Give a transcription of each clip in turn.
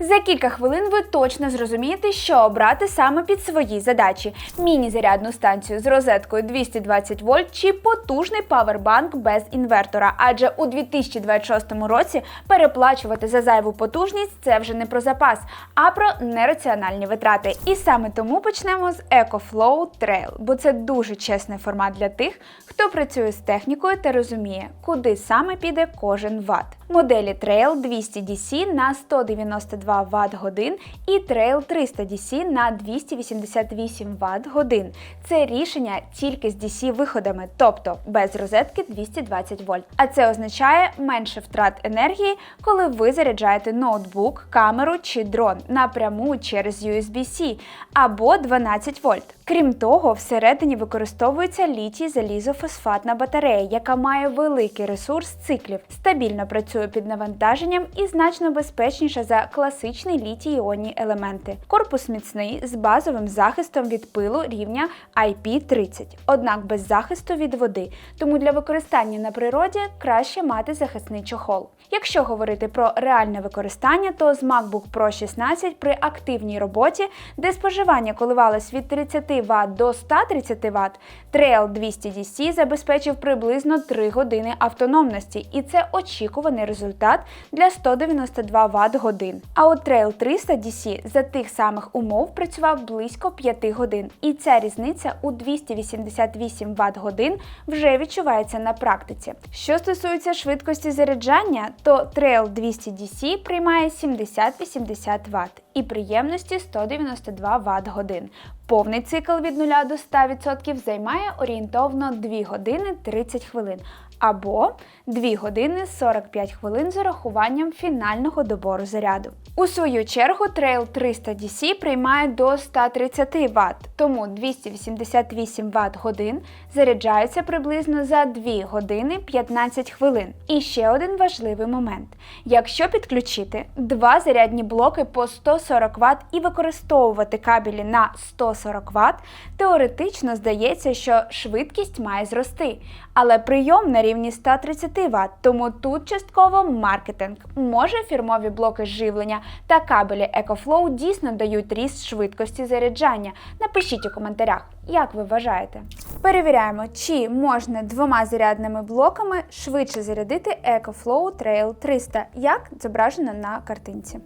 За кілька хвилин ви точно зрозумієте, що обрати саме під свої задачі: міні-зарядну станцію з розеткою 220 вольт чи потужний павербанк без інвертора. Адже у 2026 році переплачувати за зайву потужність це вже не про запас, а про нераціональні витрати. І саме тому почнемо з EcoFlow Trail, бо це дуже чесний формат для тих, хто працює з технікою та розуміє, куди саме піде кожен ват. Моделі Trail 200 DC на 192 Вт годин і Trail 300 DC на 288 Вт годин. Це рішення тільки з DC виходами, тобто без розетки 220 вольт. А це означає менше втрат енергії, коли ви заряджаєте ноутбук, камеру чи дрон напряму через USB-C або 12 вольт. Крім того, всередині використовується літій залізофосфатна батарея, яка має великий ресурс циклів, стабільно працює під навантаженням і значно безпечніша за класичний літій-іонні елементи. Корпус міцний з базовим захистом від пилу рівня IP30, однак без захисту від води. Тому для використання на природі краще мати захисний чохол. Якщо говорити про реальне використання, то з MacBook Pro 16 при активній роботі, де споживання коливалось від 30 Вт до 130 Вт, Trail 200 DC забезпечив приблизно 3 години автономності, і це очікуваний результат для 192 Вт годин. А от Trail 300 DC за тих самих умов працював близько 5 годин, і ця різниця у 288 Вт годин вже відчувається на практиці. Що стосується швидкості заряджання, то Trail 200 DC приймає 70-80 Вт і приємності 192 Вт годин. Повний цикл від 0 до 100% займає орієнтовно 2 години 30 хвилин або 2 години 45 хвилин з урахуванням фінального добору заряду. У свою чергу Trail 300 DC приймає до 130 Вт, тому 288 Вт годин заряджаються приблизно за 2 години 15 хвилин. І ще один важливий момент: якщо підключити два зарядні блоки по 140 Вт і використовувати кабелі на 140 Вт, теоретично здається, що швидкість має зрости, але прийом на рівні 130 Вт, тому тут частково маркетинг. Може фірмові блоки живлення та кабелі EcoFlow дійсно дають ріст швидкості заряджання. Напишіть у коментарях, як ви вважаєте. Перевіряємо, чи можна двома зарядними блоками швидше зарядити EcoFlow Trail 300, як зображено на картинці.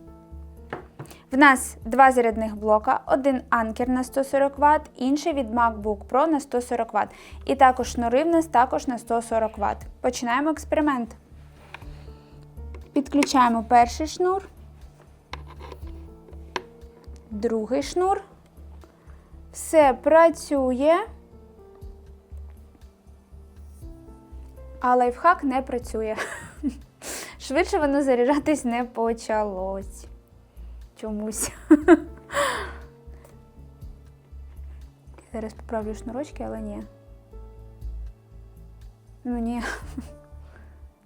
В нас два зарядних блока, один анкер на 140 Вт, інший від MacBook Pro на 140 Вт. І також шнури в нас також на 140 Вт. Починаємо експеримент. Підключаємо перший шнур, другий шнур. Все працює. А лайфхак не працює. Швидше воно заряджатись не почалось чомусь. Зараз поправлю шнурочки, але ні. Ну ні.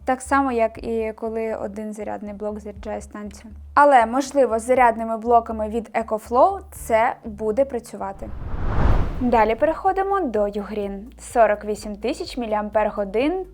Так само, як і коли один зарядний блок заряджає станцію. Але, можливо, з зарядними блоками від EcoFlow це буде працювати. Далі переходимо до Ugreen. 48 тисяч мАч,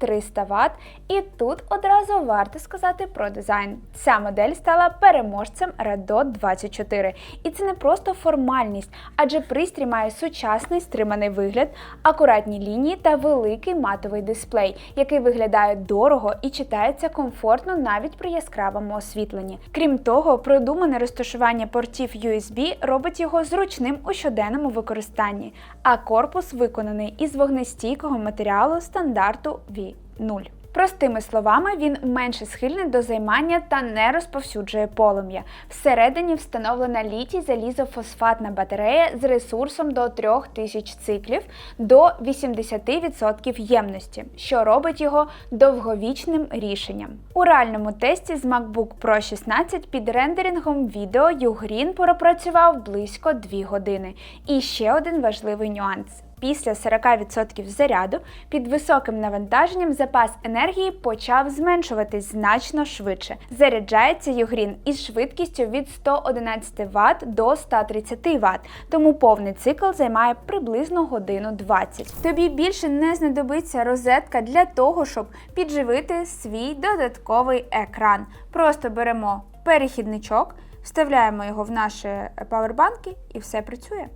300 Вт. І тут одразу варто сказати про дизайн. Ця модель стала переможцем Red Dot 24. І це не просто формальність, адже пристрій має сучасний стриманий вигляд, акуратні лінії та великий матовий дисплей, який виглядає дорого і читається комфортно навіть при яскравому освітленні. Крім того, продумане розташування портів USB робить його зручним у щоденному використанні а корпус виконаний із вогнестійкого матеріалу стандарту V0. Простими словами, він менше схильний до займання та не розповсюджує полум'я. Всередині встановлена літій залізофосфатна батарея з ресурсом до 3000 циклів до 80% ємності, що робить його довговічним рішенням. У реальному тесті з MacBook Pro 16 під рендерингом відео Ugreen пропрацював близько 2 години. І ще один важливий нюанс. Після 40% заряду під високим навантаженням запас енергії почав зменшуватись значно швидше. Заряджається Ugreen із швидкістю від 111 Вт до 130 Вт, тому повний цикл займає приблизно годину 20. Тобі більше не знадобиться розетка для того, щоб підживити свій додатковий екран. Просто беремо перехідничок Вставляємо його в наші павербанки і все працює.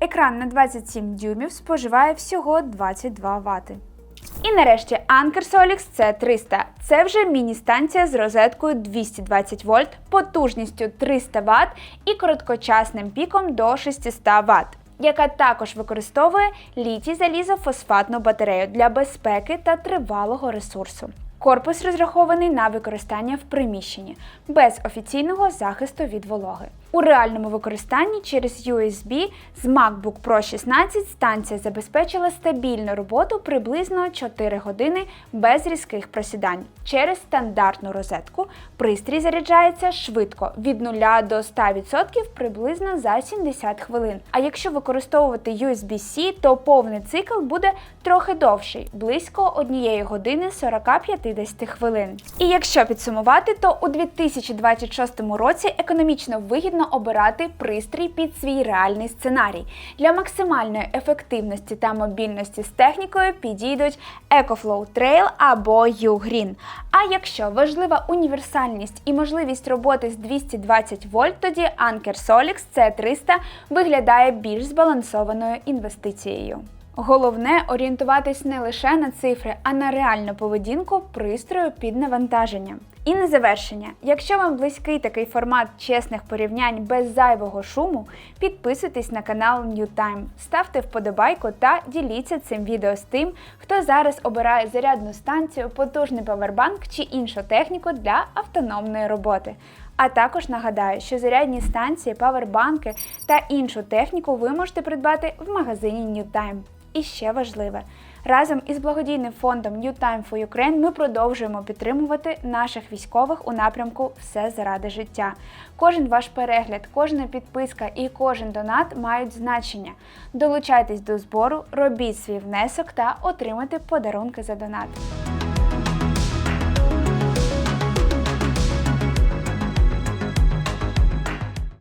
Екран на 27 дюймів споживає всього 22 Вт. І нарешті Anker Solix C300. Це вже міні-станція з розеткою 220 вольт, потужністю 300 Вт і короткочасним піком до 600 Вт, яка також використовує літій залізофосфатну батарею для безпеки та тривалого ресурсу. Корпус розрахований на використання в приміщенні без офіційного захисту від вологи. У реальному використанні через USB з MacBook Pro 16 станція забезпечила стабільну роботу приблизно 4 години без різких просідань. Через стандартну розетку пристрій заряджається швидко від 0 до 100% приблизно за 70 хвилин. А якщо використовувати USB-C, то повний цикл буде трохи довший близько 1 години 40-50 хвилин. І якщо підсумувати, то у 2026 році економічно вигідно обирати пристрій під свій реальний сценарій. Для максимальної ефективності та мобільності з технікою підійдуть EcoFlow Trail або U-Green. А якщо важлива універсальність і можливість роботи з 220 вольт, тоді Anker Solix C300 виглядає більш збалансованою інвестицією. Головне орієнтуватись не лише на цифри, а на реальну поведінку пристрою під навантаженням. І на завершення, якщо вам близький такий формат чесних порівнянь без зайвого шуму, підписуйтесь на канал New Time, ставте вподобайку та діліться цим відео з тим, хто зараз обирає зарядну станцію, потужний павербанк чи іншу техніку для автономної роботи. А також нагадаю, що зарядні станції, павербанки та іншу техніку ви можете придбати в магазині New Time. І ще важливе, разом із благодійним фондом New Time for Ukraine ми продовжуємо підтримувати наших військових у напрямку Все заради життя. Кожен ваш перегляд, кожна підписка і кожен донат мають значення. Долучайтесь до збору, робіть свій внесок та отримайте подарунки за донат.